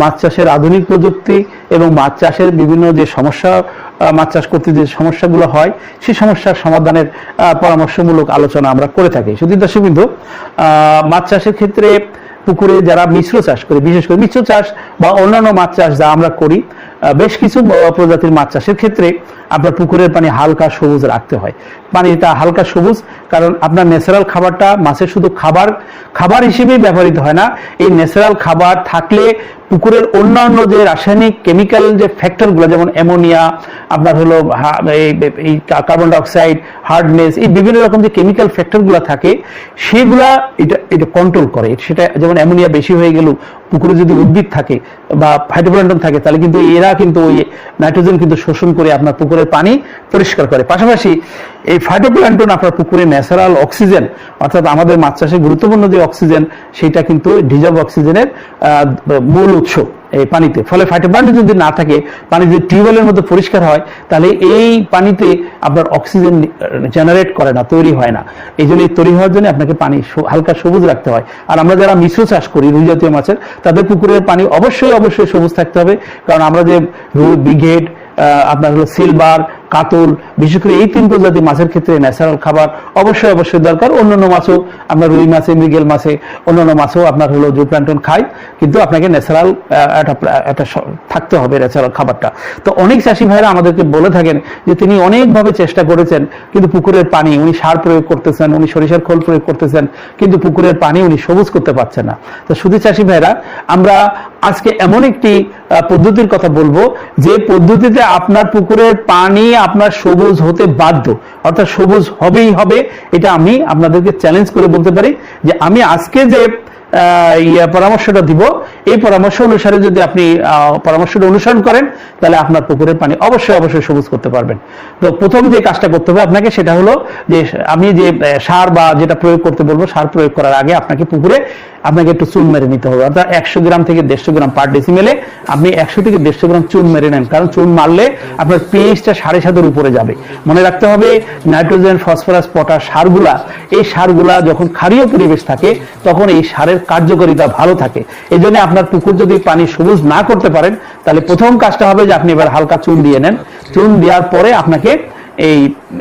মাছ চাষের আধুনিক প্রযুক্তি এবং মাছ চাষের বিভিন্ন যে সমস্যা মাছ চাষ করতে যে সমস্যাগুলো হয়, সেই সমস্যার সমাধানের পরামর্শমূলক আলোচনা আমরা করে থাকি। শুধু দর্শক বিন্দু মাছ চাষের ক্ষেত্রে পুকুরে যারা মিশ্র চাষ করে, বিশেষ করে মিশ্র চাষ বা অন্যান্য মাছ চাষ যা আমরা করি বেশ কিছু প্রজাতির মাছ চাষের ক্ষেত্রে আপনার পুকুরের পানি হালকা সবুজ রাখতে হয়। পানিটা হালকা সবুজ, কারণ আপনার ন্যাচারাল খাবারটা মাছের শুধু খাবার খাবার হিসেবেই ব্যবহৃত হয় না। এই ন্যাচারাল খাবার থাকলে পুকুরের অন্যান্য যে রাসায়নিক কেমিক্যাল যে ফ্যাক্টরগুলো যেমন অ্যামোনিয়া আপনার হলো এই- কার্বন ডাইঅক্সাইড হার্ডনেস এই বিভিন্ন রকম যে কেমিক্যাল ফ্যাক্টরগুলো থাকে, সেগুলা এটা এটা কন্ট্রোল করে। সেটা যেমন অ্যামোনিয়া বেশি হয়ে গেল পুকুরে যদি উদ্ভিদ থাকে বা ফাইটোপ্লান্টন থাকে, তাহলে কিন্তু এরা কিন্তু ওই নাইট্রোজেন কিন্তু শোষণ করে আপনার পুকুরের পানি পরিষ্কার করে। পাশাপাশি এই ফাইটোপ্লান্টন আপনার পুকুরে ন্যাচারাল অক্সিজেন অর্থাৎ আমাদের মাছ চাষে গুরুত্বপূর্ণ যে অক্সিজেন সেটা কিন্তু ডিজার্ভ অক্সিজেনের মূল উৎস এই পানিতে। ফলে ফাইটোপ্লান্টন যদি না থাকে, পানি যদি টিউবওয়েলের মতো পরিষ্কার হয়, তাহলে এই পানিতে আপনার অক্সিজেন জেনারেট করে না, তৈরি হয় না। এই জন্য তৈরি হওয়ার জন্য আপনাকে পানি হালকা সবুজ রাখতে হয়। আর আমরা যারা মিশ্র চাষ করি, রুই জাতীয় মাছের, তাদের পুকুরের পানি অবশ্যই অবশ্যই সবুজ থাকতে হবে। কারণ আমরা যে রুই ব্রিগেড আপনার হলো সিলভার, কাতল, বিশেষ করে এই তিন প্রজাতির মাছের ক্ষেত্রে ন্যাচারাল খাবার অবশ্যই অবশ্যই দরকার। অন্যান্য মাছও আপনার রুই মাছে, মৃগেল মাছে, অন্যান্য মাছও আপনার হলো জু প্ল্যান্টন খায়, কিন্তু আপনাকে ন্যাচারাল একটা একটা থাকতে হবে ন্যাচারাল খাবারটা। তো অনেক চাষি ভাইরা আমাদেরকে বলে থাকেন যে তিনি অনেকভাবে চেষ্টা করেছেন, কিন্তু পুকুরের পানি উনি সার প্রয়োগ করতেছেন, উনি সরিষার খোল প্রয়োগ করতেছেন, কিন্তু পুকুরের পানি উনি সবুজ করতে পারছেন না। তো শুধু চাষি ভাইরা, আমরা আজকে এমন একটি পদ্ধতির কথা বলব, যে পদ্ধতিতে আপনার পুকুরের পানি আপনার সবুজ হতে বাধ্য। অর্থাৎ সবুজ হবেই হবে, এটা আমি আপনাদেরকে চ্যালেঞ্জ করে বলতে পারি, যে আমি আজকে যে ইয়ে পরামর্শটা দিব, এই পরামর্শ অনুসারে যদি আপনি পরামর্শটা অনুসরণ করেন, তাহলে আপনার পুকুরের পানি অবশ্যই অবশ্যই সবুজ করতে পারবেন। তো প্রথম যে কাজটা করতে হবে আপনাকে, সেটা হলো যে, আমি যে সার বা যেটা প্রয়োগ করতে বলব, সার প্রয়োগ করার আগে আপনাকে পুকুরে আপনাকে একটু চুন মেরে নিতে হবে। অর্থাৎ একশো গ্রাম থেকে দেড়শো গ্রাম পার ডেসিমেলে আপনি একশো থেকে দেড়শো গ্রাম চুন মেরে নেন। কারণ চুন মারলে আপনার পিএইচটা সাড়ে সাতের উপরে যাবে। মনে রাখতে হবে, নাইট্রোজেন, ফসফরাস, পটাশ, সারগুলা, এই সারগুলা যখন ক্ষারীয় পরিবেশ থাকে, তখন এই সারের কার্যকারিতা ভালো থাকে। এই জন্য আপনার পুকুর যদি পানি সবুজ না করতে পারেন, তাহলে প্রথম কাজটা হবে যে আপনি এবার হালকা চুন দিয়ে নেন। চুন দেওয়ার পরে আপনাকে এই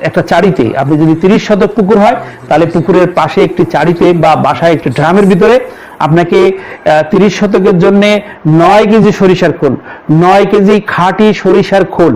একটা চারিতে আপনি যদি তিরিশ শতক পুকুর হয়, তাহলে পুকুরের পাশে একটি চারিতে বা বাসায় একটি ড্রামের ভিতরে আপনাকে তিরিশ শতকের জন্য নয় কেজি সরিষার খোল, নয় কেজি খাঁটি সরিষার খোল,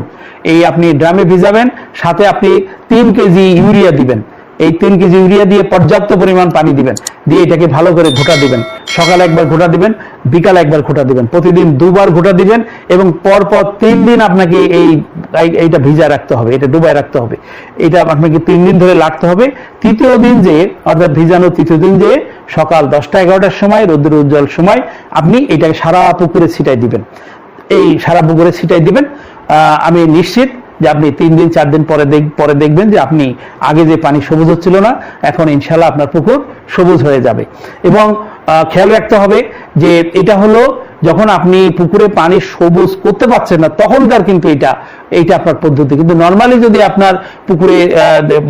এই আপনি ড্রামে ভিজাবেন, সাথে আপনি তিন কেজি ইউরিয়া দিবেন। এই তিন কেজি ইউরিয়া দিয়ে পর্যাপ্ত পরিমাণ পানি দিবেন। দিয়ে এটাকে ভালো করে ঘোটা দিবেন। সকালে একবার ঘোটা দিবেন, বিকালে একবার ঘোটা দিবেন। প্রতিদিন দুবার ঘোটা দিবেন এবং পর পর তিন দিন আপনাকে এই, এই- এইটা ভিজা রাখতে হবে, এটা ডুবায় রাখতে হবে। এটা আপনাকে তিন দিন ধরে লাগতে হবে। তৃতীয় দিন যে, অর্থাৎ ভিজানো তৃতীয় দিন যে, সকাল দশটা এগারোটার সময় রোদ্রের উজ্জ্বল সময়, আপনি এটাকে সারা পুকুরে ছিটাই দিবেন। এই সারা পুকুরে ছিটাই দিবেন। আমি নিশ্চিত যে আপনি তিন দিন, চার দিন পরে পরে দেখবেন যে আপনি আগে যে পানি সবুজ হচ্ছিল না, এখন ইনশাল্লাহ আপনার পুকুর সবুজ হয়ে যাবে। এবং খেয়াল রাখতে হবে যে এটা হলো যখন আপনি পুকুরে পানি সবুজ করতে পারছেন না, তখনকার কিন্তু এটা এইটা আপনার পদ্ধতি। কিন্তু নর্মালি যদি আপনার পুকুরে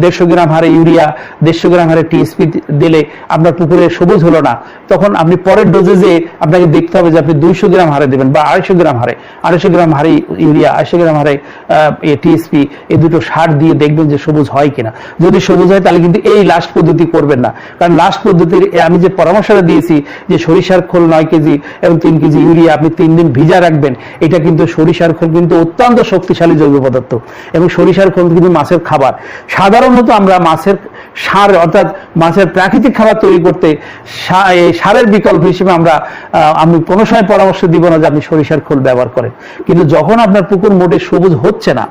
দেড়শো গ্রাম হারে ইউরিয়া, দেড়শো গ্রাম হারে টিএসপি দিলে আপনার পুকুরে সবুজ হলো না, তখন আপনি পরের ডোজে যে আপনাকে দেখতে হবে যে আপনি দুইশো গ্রাম হারে দেবেন বা আড়াইশো গ্রাম হারে, আড়াইশো গ্রাম হারে ইউরিয়া, আড়াইশো গ্রাম হারে টিএসপি এই দুটো সার দিয়ে দেখবেন যে সবুজ হয় কিনা। যদি সবুজ হয় তাহলে কিন্তু এই লাস্ট পদ্ধতি করবেন না। কারণ লাস্ট পদ্ধতির আমি যে পরামর্শটা দিয়েছি যে সরিষার খোল নয় কেজি এবং তিন কেজি ইউরিয়া আপনি তিন দিন ভিজা রাখবেন, এটা কিন্তু সরিষার খোল কিন্তু অত্যন্ত শক্তিশালী জৈব পদার্থ এবং সরিষার কিন্তু মাছের খাবার। সাধারণত আমরা মাছের সার অর্থাৎ মাছের প্রাকৃতিক খাবার তৈরি করতে সারের বিকল্প হিসেবে আমরা আমি কোনো সময় পরামর্শ দিব না যে আপনি সরিষার খোল ব্যবহার করেন। কিন্তু যখন আপনার পুকুর মোটে সবুজ হচ্ছে না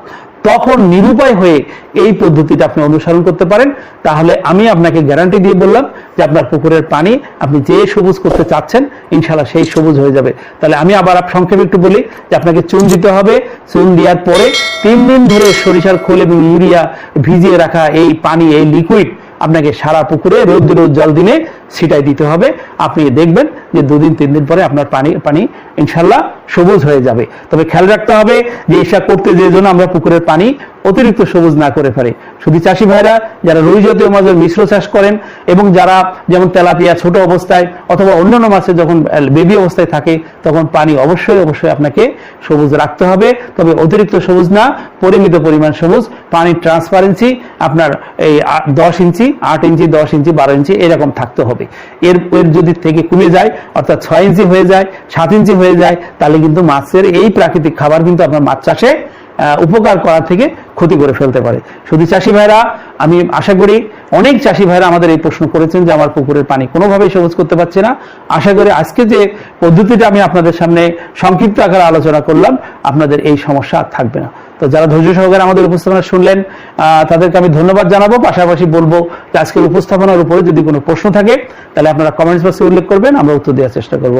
তখন নিরুপায় হয়ে এই পদ্ধতিটা আপনি অনুসরণ করতে পারেন। তাহলে আমি আপনাকে গ্যারান্টি দিয়ে বললাম যে আপনার পুকুরের পানি আপনি যে সবুজ করতে চাচ্ছেন ইনশাল্লাহ সেই সবুজ হয়ে যাবে। তাহলে আমি আবার সংক্ষেপে একটু বলি যে আপনাকে চুন দিতে হবে। চুন দেওয়ার পরে তিন দিন ধরে সরিষার খোল এবং ইউরিয়া ভিজিয়ে রাখা এই পানি, এই লিকুইড আপনাকে সারা পুকুরে রোদ্র জল দিনে ছিটাই দিতে হবে। আপনি দেখবেন যে দুদিন তিন দিন পরে আপনার পানি পানি ইনশাল্লাহ সবুজ হয়ে যাবে। তবে খেয়াল রাখতে হবে যে এসা করতে যে জন্য আমরা পুকুরের পানি অতিরিক্ত সবুজ না করে ফেলে। শুধু চাষি ভাইরা যারা রুই জাতীয় মাছের মিশ্র চাষ করেন এবং যারা যেমন তেলাপিয়া ছোট অবস্থায় অথবা অন্যান্য মাছের যখন বেবি অবস্থায় থাকে, তখন পানি অবশ্যই অবশ্যই আপনাকে সবুজ রাখতে হবে। তবে অতিরিক্ত সবুজ না, পরিমিত পরিমাণ সবুজ, পানির ট্রান্সপারেন্সি আপনার এই দশ ইঞ্চি, আট ইঞ্চি, দশ ইঞ্চি, বারো ইঞ্চি এরকম থাকতে হবে। এর এর যদি থেকে কমে যায়, অর্থাৎ ছয় ইঞ্চি হয়ে যায়, সাত ইঞ্চি হয়ে যায়, তাহলে কিন্তু মাছের এই প্রাকৃতিক খাবার কিন্তু আপনার মাছ চাষে উপকার করা থেকে ক্ষতি করে ফেলতে পারে। শুধু চাষি ভাইরা, আমি আশা করি অনেক চাষি ভাইরা আমাদের এই প্রশ্ন করেছেন যে আমার পুকুরের পানি কোনোভাবেই সবুজ করতে পারছে না। আশা করি আজকে যে পদ্ধতিটা আমি আপনাদের সামনে সংক্ষিপ্ত আকারে আলোচনা করলাম, আপনাদের এই সমস্যা আর থাকবে না। তো যারা ধৈর্য সহকারে আমাদের উপস্থাপনা শুনলেন তাদেরকে আমি ধন্যবাদ জানাব। পাশাপাশি বলব যে আজকের উপস্থাপনার উপরে যদি কোনো প্রশ্ন থাকে, তাহলে আপনারা কমেন্টস বক্সে উল্লেখ করবেন, আমরা উত্তর দেওয়ার চেষ্টা করব।